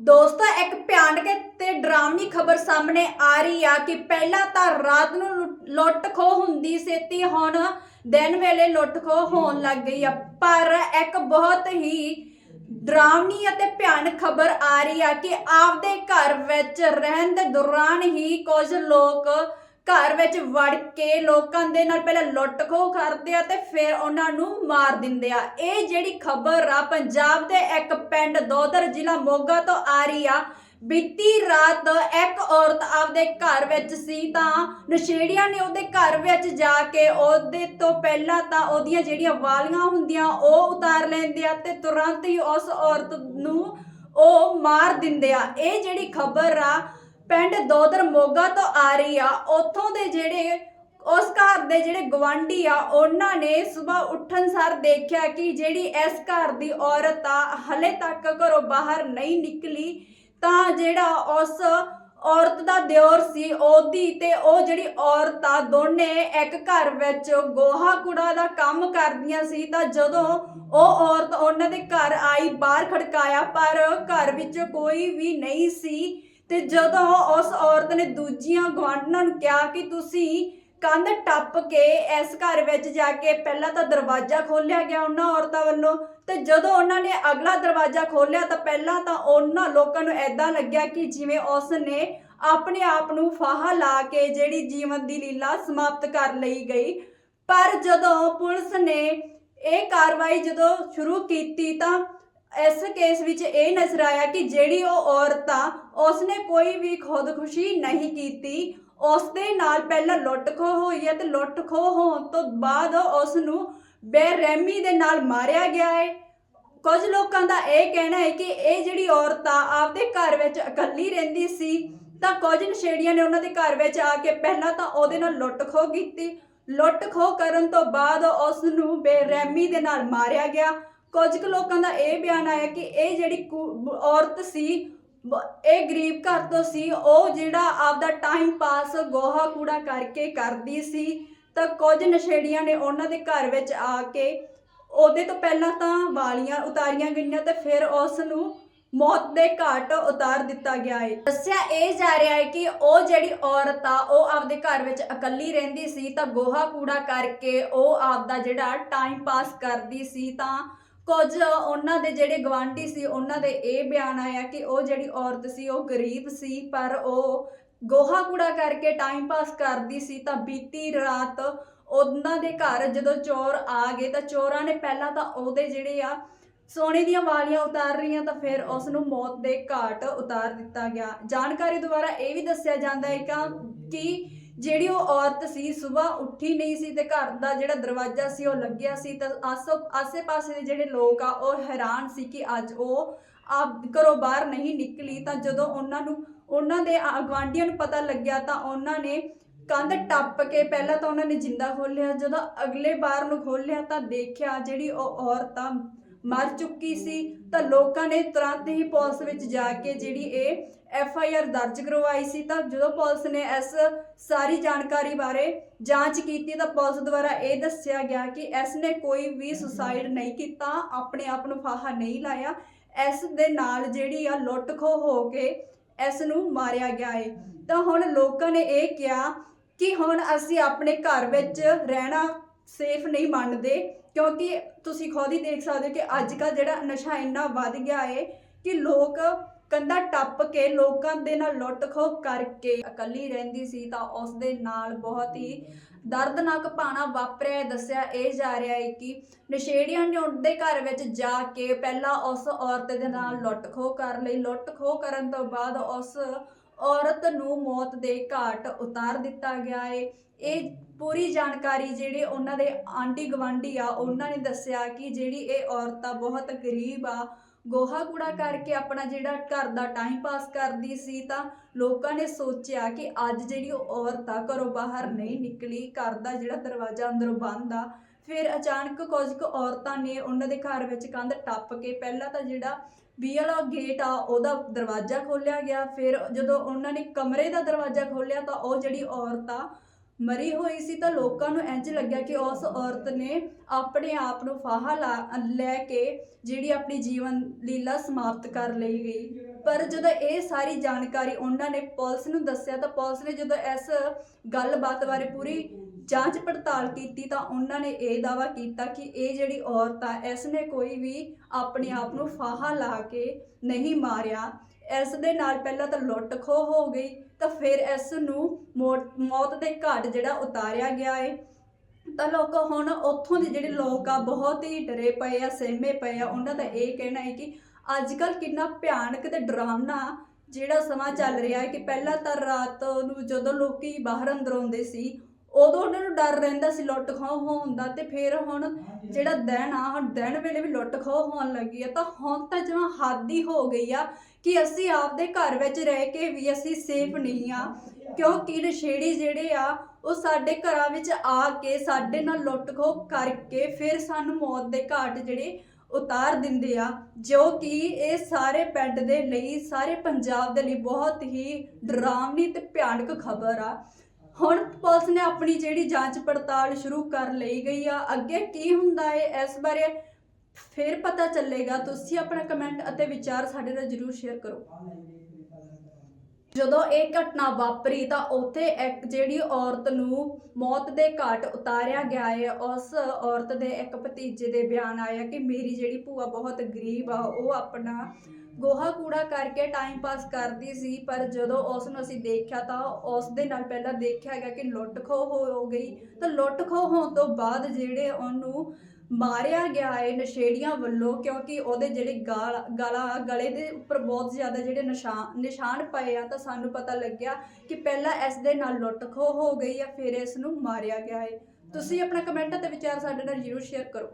ਦੋਸਤੋ, ਇੱਕ ਭਿਆਨਕ ਤੇ ਡਰਾਵਨੀ ਖਬਰ ਸਾਹਮਣੇ ਆ ਰਹੀ ਆ ਕਿ ਪਹਿਲਾਂ ਤਾਂ ਰਾਤ ਨੂੰ ਲੁੱਟ ਖੋਹ ਹੁੰਦੀ ਸੀ ਤੇ ਹੁਣ ਦਿਨ ਵੇਲੇ ਲੁੱਟ ਖੋਹ ਹੋਣ ਲੱਗ ਗਈ ਆ। ਪਰ ਇੱਕ ਬਹੁਤ ਹੀ ਡਰਾਵਨੀ ਅਤੇ ਭਿਆਨਕ ਖਬਰ ਆ ਰਹੀ ਆ ਕਿ ਆਪਦੇ ਘਰ ਵਿੱਚ ਰਹਿਣ ਦੇ ਦੌਰਾਨ ਹੀ ਕੁਝ ਲੋਕ ਘਰ ਵਿੱਚ ਵੜ ਕੇ ਲੋਕਾਂ ਦੇ ਨਾਲ ਪਹਿਲਾਂ ਲੁੱਟ ਖੋਹ ਕਰਦੇ ਆ ਤੇ ਫਿਰ ਉਹਨਾਂ ਨੂੰ ਮਾਰ ਦਿੰਦੇ ਆ। ਇਹ ਜਿਹੜੀ ਖਬਰ ਆ, ਪੰਜਾਬ ਦੇ ਇੱਕ ਪਿੰਡ ਦੋਦਰ ਜ਼ਿਲ੍ਹਾ ਮੋਗਾ ਤੋਂ ਆ ਰਹੀ ਆ। ਬੀਤੀ ਰਾਤ ਇੱਕ ਔਰਤ ਆਪਦੇ ਘਰ ਵਿੱਚ ਸੀ ਤਾਂ ਨਸ਼ੇੜੀਆਂ ਨੇ ਉਹਦੇ ਘਰ ਵਿੱਚ ਜਾ ਕੇ ਉਹਦੇ ਤੋਂ ਪਹਿਲਾਂ ਤਾਂ ਉਹਦੀਆਂ ਜਿਹੜੀਆਂ ਵਾਲੀਆਂ ਹੁੰਦੀਆਂ, ਉਹ ਉਤਾਰ ਲੈਂਦੇ ਆ ਤੇ ਤੁਰੰਤ ਹੀ ਉਸ ਔਰਤ ਨੂੰ ਉਹ ਮਾਰ ਦਿੰਦੇ ਆ। ਇਹ ਜਿਹੜੀ ਖਬਰ ਆ ਪਿੰਡ ਦੋਦਰ ਮੋਗਾ ਤੋਂ ਆ ਰਹੀ ਆ। ਉੱਥੋਂ ਦੇ ਜਿਹੜੇ ਉਸ ਘਰ ਦੇ ਜਿਹੜੇ ਗਵਾਂਢੀ ਆ, ਉਹਨਾਂ ਨੇ ਸਵੇਰ ਉੱਠਣ ਸਾਰ ਦੇਖਿਆ ਕਿ ਜਿਹੜੀ ਇਸ ਘਰ ਦੀ ਔਰਤ ਆ, ਹਲੇ ਤੱਕ ਘਰੋਂ ਬਾਹਰ ਨਹੀਂ ਨਿਕਲੀ। ਤਾਂ ਜਿਹੜਾ ਉਸ ਔਰਤ ਦਾ ਦਿਓਰ ਸੀ, ਉਹਦੀ ਤੇ ਉਹ ਜਿਹੜੀ ਔਰਤ ਆ, ਦੋਨੇ ਇੱਕ ਘਰ ਵਿੱਚ ਗੋਹਾ ਕੂੜਾ ਦਾ ਕੰਮ ਕਰਦੀਆਂ ਸੀ। ਤਾਂ ਜਦੋਂ ਉਹ ਔਰਤ ਉਹਨਾਂ ਦੇ ਘਰ ਆਈ, ਬਾਹਰ ਖੜਕਾਇਆ, ਪਰ ਘਰ ਵਿੱਚ ਕੋਈ ਵੀ ਨਹੀਂ ਸੀ। ਤੇ ਜਦੋਂ ਉਸ ਔਰਤ ਨੇ ਦੂਜੀਆਂ ਗਵਾਂਢਣਾਂ ਨੂੰ ਕਿਹਾ ਕਿ ਤੁਸੀਂ ਕੰਧ ਟੱਪ ਕੇ ਇਸ ਘਰ ਵਿੱਚ ਜਾ ਕੇ ਪਹਿਲਾਂ ਤਾਂ ਦਰਵਾਜ਼ਾ ਖੋਲ੍ਹਿਆ ਗਿਆ ਉਹਨਾਂ ਔਰਤਾਂ ਵੱਲੋਂ, ਤੇ ਜਦੋਂ ਉਹਨਾਂ ਨੇ ਅਗਲਾ ਦਰਵਾਜ਼ਾ ਖੋਲ੍ਹਿਆ ਤਾਂ ਪਹਿਲਾਂ ਤਾਂ ਉਹਨਾਂ ਲੋਕਾਂ ਨੂੰ ਐਦਾਂ ਲੱਗਿਆ ਕਿ ਜਿਵੇਂ ਉਸ ਨੇ ਆਪਣੇ ਆਪ ਨੂੰ ਫਾਹਾ ਲਾ ਕੇ ਜਿਹੜੀ ਜੀਵਨ ਦੀ ਲੀਲਾ ਸਮਾਪਤ ਕਰ ਲਈ ਗਈ। ਪਰ ਜਦੋਂ ਪੁਲਿਸ ਨੇ ਇਹ ਕਾਰਵਾਈ ਜਦੋਂ ਸ਼ੁਰੂ ਕੀਤੀ ਤਾਂ ਇਸ ਕੇਸ ਵਿੱਚ ਇਹ ਨਜ਼ਰ ਆਇਆ ਕਿ ਜਿਹੜੀ ਉਹ ਔਰਤ ਆ, ਉਸਨੇ ਕੋਈ ਵੀ ਖੁਦਕੁਸ਼ੀ ਨਹੀਂ ਕੀਤੀ। ਉਸ ਦੇ ਨਾਲ ਪਹਿਲਾਂ ਲੁੱਟ ਖੋਹ ਹੋਈ ਹੈ ਤੇ ਲੁੱਟ ਹੋਣ ਤੋਂ ਬਾਅਦ ਉਸ ਨੂੰ ਬੇਰਹਿਮੀ ਦੇ ਨਾਲ ਮਾਰਿਆ ਗਿਆ ਹੈ। ਕੁਝ ਲੋਕਾਂ ਦਾ ਇਹ ਕਹਿਣਾ ਹੈ ਕਿ ਇਹ ਜਿਹੜੀ ਔਰਤ ਆ, ਆਪਦੇ ਘਰ ਵਿੱਚ ਇਕੱਲੀ ਰਹਿੰਦੀ ਸੀ, ਤਾਂ ਕੁਝ ਨਸ਼ੇੜੀਆਂ ਨੇ ਉਹਨਾਂ ਦੇ ਘਰ ਵਿੱਚ ਆ ਕੇ ਪਹਿਲਾਂ ਤਾਂ ਉਹਦੇ ਨਾਲ ਲੁੱਟ ਖੋਹ ਕੀਤੀ। ਲੁੱਟ ਖੋਹ ਕਰਨ ਤੋਂ ਬਾਅਦ ਉਸ ਨੂੰ ਬੇਰਹਿਮੀ ਦੇ ਨਾਲ ਮਾਰਿਆ ਗਿਆ। ਕੁਝ ਕੁ ਲੋਕਾਂ ਦਾ ਇਹ ਬਿਆਨ ਆਇਆ ਕਿ ਇਹ ਜਿਹੜੀ ਔਰਤ ਸੀ ਇਹ ਗਰੀਬ ਘਰ ਤੋਂ ਸੀ, ਉਹ ਜਿਹੜਾ ਆਪਦਾ ਟਾਈਮ ਪਾਸ ਗੋਹਾ ਕੂੜਾ ਕਰਕੇ ਕਰਦੀ ਸੀ, ਤਾਂ ਕੁਝ ਨਸ਼ੇੜੀਆਂ ਨੇ ਉਹਨਾਂ ਦੇ ਘਰ ਵਿੱਚ ਆ ਕੇ ਉਹਦੇ ਤੋਂ ਪਹਿਲਾਂ ਤਾਂ ਵਾਲੀਆਂ ਉਤਾਰੀਆਂ ਗਈਆਂ ਤੇ ਫਿਰ ਉਸ ਨੂੰ ਮੌਤ ਦੇ ਘਾਟ ਉਤਾਰ ਦਿੱਤਾ ਗਿਆ ਹੈ ਦੱਸਿਆ ਇਹ ਜਾ ਰਿਹਾ ਹੈ ਕਿ ਉਹ ਜਿਹੜੀ ਔਰਤ ਆ, ਉਹ ਆਪਦੇ ਘਰ ਵਿੱਚ ਇਕੱਲੀ ਰਹਿੰਦੀ ਸੀ, ਤਾਂ ਗੋਹਾ ਕੂੜਾ ਕਰਕੇ ਉਹ ਆਪਦਾ ਜਿਹੜਾ ਟਾਈਮ ਪਾਸ ਕਰਦੀ ਸੀ, ਤਾਂ ਕੁਝ ਉਹਨਾਂ ਦੇ ਜਿਹੜੇ ਗਵਾਂਢੀ ਸੀ, ਉਹਨਾਂ ਦੇ ਇਹ ਬਿਆਨ ਆਇਆ ਕਿ ਉਹ ਜਿਹੜੀ ਔਰਤ ਸੀ, ਉਹ ਗਰੀਬ ਸੀ, ਪਰ ਉਹ ਗੋਹਾ ਕੂੜਾ ਕਰਕੇ ਟਾਈਮ ਪਾਸ ਕਰਦੀ ਸੀ, ਤਾਂ ਬੀਤੀ ਰਾਤ ਉਹਨਾਂ ਦੇ ਘਰ ਜਦੋਂ ਚੋਰ ਆ ਗਏ, ਤਾਂ ਚੋਰਾਂ ਨੇ ਪਹਿਲਾਂ ਤਾਂ ਉਹਦੇ ਜਿਹੜੇ ਆ ਸੋਨੇ ਦੀਆਂ ਵਾਲੀਆਂ ਉਤਾਰ ਰਹੀਆਂ, ਤਾਂ ਫਿਰ ਉਸ ਨੂੰ ਮੌਤ ਦੇ ਘਾਟ ਉਤਾਰ ਦਿੱਤਾ ਗਿਆ। ਜਾਣਕਾਰੀ ਦੁਆਰਾ ਇਹ ਵੀ ਦੱਸਿਆ ਜਾਂਦਾ ਹੈ ਕਿ- ਕਿ ਜਿਹੜੀ ਉਹ ਔਰਤ ਸੀ ਸਵੇਰ ਉੱਠੀ ਨਹੀਂ ਸੀ ਤੇ ਘਰ ਦਾ ਜਿਹੜਾ ਦਰਵਾਜ਼ਾ ਸੀ, ਉਹ ਲੱਗਿਆ ਸੀ ਤਾਂ ਆਸੇ-ਪਾਸੇ ਦੇ ਜਿਹੜੇ ਲੋਕ ਆ, ਉਹ ਹੈਰਾਨ ਸੀ ਕਿ ਅੱਜ ਉਹ ਆਪ ਘਰੋਂ ਬਾਹਰ ਨਹੀਂ ਨਿਕਲੀ। ਤਾਂ ਜਦੋਂ ਉਹਨਾਂ ਨੂੰ, ਉਹਨਾਂ ਦੇ ਆ- ਗੁਆਂਢੀਆਂ ਨੂੰ ਪਤਾ ਲੱਗਿਆ ਤਾਂ ਉਹਨਾਂ ਨੇ ਕੰਧ ਟੱਪ ਕੇ ਪਹਿਲਾਂ ਤਾਂ ਉਹਨਾਂ ਨੇ ਜਿੰਦਾ ਖੋਲਿਆ ਜਦੋਂ ਅਗਲੇ ਬਾਰ ਨੂੰ ਖੋਲਿਆ ਤਾਂ ਦੇਖਿਆ ਜਿਹੜੀ ਉਹ ਔਰਤ ਆ ਮਰ ਚੁੱਕੀ ਸੀ, ਤਾਂ ਲੋਕਾਂ ਨੇ ਤੁਰੰਤ ਹੀ ਪੁਲਿਸ ਵਿੱਚ ਜਾ ਕੇ ਜਿਹੜੀ ਇਹ ਐਫ ਆਈ ਆਰ ਦਰਜ ਕਰਵਾਈ ਸੀ, ਤਾਂ ਜਦੋਂ ਪੁਲਿਸ ਨੇ ਇਸ ਸਾਰੀ ਜਾਣਕਾਰੀ ਬਾਰੇ ਜਾਂਚ ਕੀਤੀ, ਤਾਂ ਪੁਲਿਸ ਦੁਆਰਾ ਇਹ ਦੱਸਿਆ ਗਿਆ ਕਿ ਇਸ ਨੇ ਕੋਈ ਵੀ ਸੁਸਾਈਡ ਨਹੀਂ ਕੀਤਾ, ਆਪਣੇ ਆਪ ਨੂੰ ਫਾਹਾ ਨਹੀਂ ਲਾਇਆ। ਇਸ ਦੇ ਨਾਲ ਜਿਹੜੀ ਆ ਲੁੱਟ ਖੋਹ ਹੋ ਕੇ ਇਸ ਨੂੰ ਮਾਰਿਆ ਗਿਆ ਹੈ ਤਾਂ ਹੁਣ ਲੋਕਾਂ ਨੇ ਇਹ ਕਿਹਾ ਕਿ ਹੁਣ ਅਸੀਂ ਆਪਣੇ ਘਰ ਵਿੱਚ ਰਹਿਣਾ ਸੇਫ ਨਹੀਂ ਮੰਨਦੇ, ਕਿਉਂਕਿ ਤੁਸੀਂ ਖੁਦ ਹੀ ਦੇਖ ਸਕਦੇ ਹੋ ਕਿ ਅੱਜ ਕੱਲ੍ਹ ਜਿਹੜਾ ਨਸ਼ਾ ਇੰਨਾ ਵੱਧ ਗਿਆ ਹੈ ਕਿ ਲੋਕ ਕੰਧਾ ਟੱਪ ਕੇ ਲੋਕਾਂ ਦੇ ਨਾਲ ਲੁੱਟ ਖੋਹ ਕਰਕੇ ਇਕੱਲੀ ਰਹਿੰਦੀ ਸੀ ਤਾਂ ਉਸ ਦੇ ਨਾਲ ਬਹੁਤ ਹੀ ਦਰਦਨਾਕ ਭਾਣਾ ਵਾਪਰਿਆ। ਦੱਸਿਆ ਇਹ ਜਾ ਰਿਹਾ ਹੈ ਕਿ ਨਸ਼ੇੜੀਆਂ ਨੇ ਉਹਦੇ ਘਰ ਵਿੱਚ ਜਾ ਕੇ ਪਹਿਲਾਂ ਉਸ ਔਰਤ ਦੇ ਨਾਲ ਲੁੱਟ ਖੋਹ ਕਰ ਲਈ। ਲੁੱਟ ਖੋਹ ਕਰਨ ਤੋਂ ਬਾਅਦ ਉਸ ਔਰਤ ਨੂੰ ਮੌਤ ਦੇ ਘਾਟ ਉਤਾਰ ਦਿੱਤਾ ਗਿਆ ਹੈ ਇਹ ਪੂਰੀ ਜਾਣਕਾਰੀ ਜਿਹੜੇ ਉਹਨਾਂ ਦੇ ਆਂਟੀ ਗਵਾਂਢੀ ਆ, ਉਹਨਾਂ ਨੇ ਦੱਸਿਆ ਕਿ ਜਿਹੜੀ ਇਹ ਔਰਤ ਆ, ਬਹੁਤ ਗਰੀਬ ਆ। ਗੋਹਾ ਕੂੜਾ ਕਰਕੇ ਆਪਣਾ ਜਿਹੜਾ ਘਰ ਦਾ ਟਾਈਮ ਪਾਸ ਕਰਦੀ ਸੀ ਤਾਂ ਲੋਕਾਂ ਨੇ ਸੋਚਿਆ ਕਿ ਅੱਜ ਜਿਹੜੀ ਉਹ ਔਰਤ ਆ, ਘਰੋਂ ਬਾਹਰ ਨਹੀਂ ਨਿਕਲੀ, ਘਰ ਦਾ ਜਿਹੜਾ ਦਰਵਾਜ਼ਾ ਅੰਦਰੋਂ ਬੰਦ ਆ। ਫਿਰ ਅਚਾਨਕ ਕੁਝ ਕੁ ਔਰਤਾਂ ਨੇ ਉਹਨਾਂ ਦੇ ਘਰ ਵਿੱਚ ਕੰਧ ਟੱਪ ਕੇ ਪਹਿਲਾਂ ਤਾਂ ਜਿਹੜਾ ਵੀ ਵਾਲਾ ਗੇਟ ਆ, ਉਹਦਾ ਦਰਵਾਜ਼ਾ ਖੋਲ੍ਹਿਆ ਗਿਆ। ਫਿਰ ਜਦੋਂ ਉਹਨਾਂ ਨੇ ਕਮਰੇ ਦਾ ਦਰਵਾਜ਼ਾ ਖੋਲ੍ਹਿਆ ਤਾਂ ਉਹ ਜਿਹੜੀ ਔਰਤ ਆ, ਮਰੀ ਹੋਈ ਸੀ ਤਾਂ ਲੋਕਾਂ ਨੂੰ ਇੰਜ ਲੱਗਿਆ ਕਿ ਉਸ ਔਰਤ ਨੇ ਆਪਣੇ ਆਪ ਨੂੰ ਫਾਹਾ ਲਾ- ਲੈ ਕੇ ਜਿਹੜੀ ਆਪਣੀ ਜੀਵਨ ਲੀਲਾ ਸਮਾਪਤ ਕਰ ਲਈ ਗਈ। ਪਰ ਜਦੋਂ ਇਹ ਸਾਰੀ ਜਾਣਕਾਰੀ ਉਹਨਾਂ ਨੇ ਪੁਲਿਸ ਨੂੰ ਦੱਸਿਆ ਤਾਂ ਪੁਲਿਸ ਨੇ ਜਦੋਂ ਇਸ ਗੱਲਬਾਤ ਬਾਰੇ ਪੂਰੀ ਜਾਂਚ ਪੜਤਾਲ ਕੀਤੀ ਤਾਂ ਉਹਨਾਂ ਨੇ ਇਹ ਦਾਵਾ ਕੀਤਾ ਕਿ ਇਹ ਜਿਹੜੀ ਔਰਤ ਆ ਇਸ ਨੇ ਕੋਈ ਵੀ ਆਪਣੇ ਆਪ ਨੂੰ ਫਾਹਾ ਲਾ ਕੇ ਨਹੀਂ ਮਾਰਿਆ। ਇਸ ਦੇ ਨਾਲ ਪਹਿਲਾਂ ਤਾਂ ਲੁੱਟ ਖੋਹ ਹੋ ਗਈ, ਤਾਂ ਫਿਰ ਇਸ ਨੂੰ ਮੌਤ ਦੇ ਘਾਟ ਜਿਹੜਾ ਉਤਾਰਿਆ ਗਿਆ ਏ। ਤਾਂ ਲੋਕ ਹੁਣ ਉੱਥੋਂ ਦੇ ਜਿਹੜੇ ਲੋਕ ਆ, ਬਹੁਤ ਹੀ ਡਰੇ ਪਏ ਆ, ਸਹਿਮੇ ਪਏ ਆ। ਉਹਨਾਂ ਦਾ ਇਹ ਕਹਿਣਾ ਹੈ ਕਿ ਅੱਜ ਕੱਲ ਕਿੰਨਾ ਭਿਆਨਕ ਤੇ ਡਰਾਵਨਾ ਜਿਹੜਾ ਸਮਾਂ ਚੱਲ ਰਿਹਾ ਹੈ ਕਿ ਪਹਿਲਾਂ ਤਾਂ ਰਾਤ ਨੂੰ ਜਦੋਂ ਲੋਕੀ ਬਾਹਰ ਅੰਦਰ ਆਉਂਦੇ ਸੀ ਉਦੋਂ ਉਹਨਾਂ ਨੂੰ ਡਰ ਰਹਿੰਦਾ ਸੀ ਲੁੱਟ ਖੋਹ ਹੋਣ ਦਾ ਤੇ ਫਿਰ ਹੁਣ ਜਿਹੜਾ ਦਿਨ ਆ ਹੁਣ ਦਿਨ ਵੇਲੇ ਵੀ ਲੁੱਟ ਖੋਹ ਹੋਣ ਲੱਗੀ ਆ ਤਾਂ ਹੁਣ ਤਾਂ ਜਿਵੇਂ ਹੱਦ ਹੀ ਹੋ ਗਈ ਆ ਕਿ ਅਸੀਂ ਆਪਦੇ ਘਰ ਵਿੱਚ ਰਹਿ ਕੇ ਵੀ ਅਸੀਂ ਸੇਫ ਨਹੀਂ ਆ। ਕਿਉਂਕਿ ਨਸ਼ੇੜੀ ਜਿਹੜੇ ਆ ਉਹ ਸਾਡੇ ਘਰਾਂ ਵਿੱਚ ਆ ਕੇ ਸਾਡੇ ਨਾਲ ਲੁੱਟ ਖੋਹ ਕਰਕੇ ਫਿਰ ਸਾਨੂੰ ਮੌਤ ਦੇ ਘਾਟ ਜਿਹੜੇ ਉਤਾਰ ਦਿੰਦੇ ਆ ਜੋ ਕਿ ਇਹ ਸਾਰੇ ਪਿੰਡ ਦੇ ਲਈ ਸਾਰੇ ਪੰਜਾਬ ਦੇ ਲਈ ਬਹੁਤ ਹੀ ਡਰਾਵਨੀ ਤੇ ਭਿਆਨਕ ਖਬਰ ਆ। ਹੁਣ ਪੁਲਿਸ ਨੇ ਆਪਣੀ ਜਿਹੜੀ ਜਾਂਚ ਪੜਤਾਲ ਸ਼ੁਰੂ ਕਰ ਲਈ ਗਈ ਆ। ਅੱਗੇ ਕੀ ਹੁੰਦਾ ਹੈ ਇਸ ਬਾਰੇ ਫਿਰ ਪਤਾ ਚੱਲੇਗਾ। ਤੁਸੀਂ ਆਪਣਾ ਕਮੈਂਟ ਅਤੇ ਵਿਚਾਰ ਸਾਡੇ ਨਾਲ ਜਰੂਰ ਸ਼ੇਅਰ ਕਰੋ। ਜਦੋਂ ਇਹ ਘਟਨਾ ਵਾਪਰੀ ਤਾਂ ਉੱਥੇ ਇੱਕ ਜਿਹੜੀ ਔਰਤ ਨੂੰ ਮੌਤ ਦੇ ਘਾਟ ਉਤਾਰਿਆ ਗਿਆ ਹੈ ਉਸ ਔਰਤ ਦੇ ਇੱਕ ਭਤੀਜੇ ਦੇ ਬਿਆਨ ਆਇਆ ਕਿ ਮੇਰੀ ਜਿਹੜੀ ਭੂਆ ਬਹੁਤ ਗਰੀਬ ਆ, ਉਹ ਆਪਣਾ ਗੋਹਾ ਕੂੜਾ ਕਰਕੇ ਟਾਈਮ ਪਾਸ ਕਰਦੀ ਸੀ, ਪਰ ਜਦੋਂ ਉਸ ਨੂੰ ਅਸੀਂ ਦੇਖਿਆ ਤਾਂ ਉਸ ਦੇ ਨਾਲ ਪਹਿਲਾਂ ਦੇਖਿਆ ਗਿਆ ਕਿ ਲੁੱਟ ਖੋਹ ਹੋ ਗਈ। ਤਾਂ ਲੁੱਟ ਖੋਹ ਹੋਣ ਤੋਂ ਬਾਅਦ ਜਿਹੜੇ ਉਹਨੂੰ ਮਾਰਿਆ ਗਿਆ ਹੈ ਨਸ਼ੇੜੀਆਂ ਵੱਲੋਂ, ਕਿਉਂਕਿ ਉਹਦੇ ਜਿਹੜੇ ਗਾਲ, ਗਲਾ, ਗਲੇ ਦੇ ਉੱਪਰ ਬਹੁਤ ਜ਼ਿਆਦਾ ਜਿਹੜੇ ਨਿਸ਼ਾਨ ਨਿਸ਼ਾਨ ਪਏ ਆ, ਤਾਂ ਸਾਨੂੰ ਪਤਾ ਲੱਗਿਆ ਕਿ ਪਹਿਲਾਂ ਇਸ ਦੇ ਨਾਲ ਲੁੱਟ ਖੋਹ ਹੋ ਗਈ ਆ, ਫਿਰ ਇਸ ਨੂੰ ਮਾਰਿਆ ਗਿਆ ਹੈ। ਤੁਸੀਂ ਆਪਣਾ ਕਮੈਂਟ ਅਤੇ ਵਿਚਾਰ ਸਾਡੇ ਨਾਲ ਜਰੂਰ ਸ਼ੇਅਰ ਕਰੋ।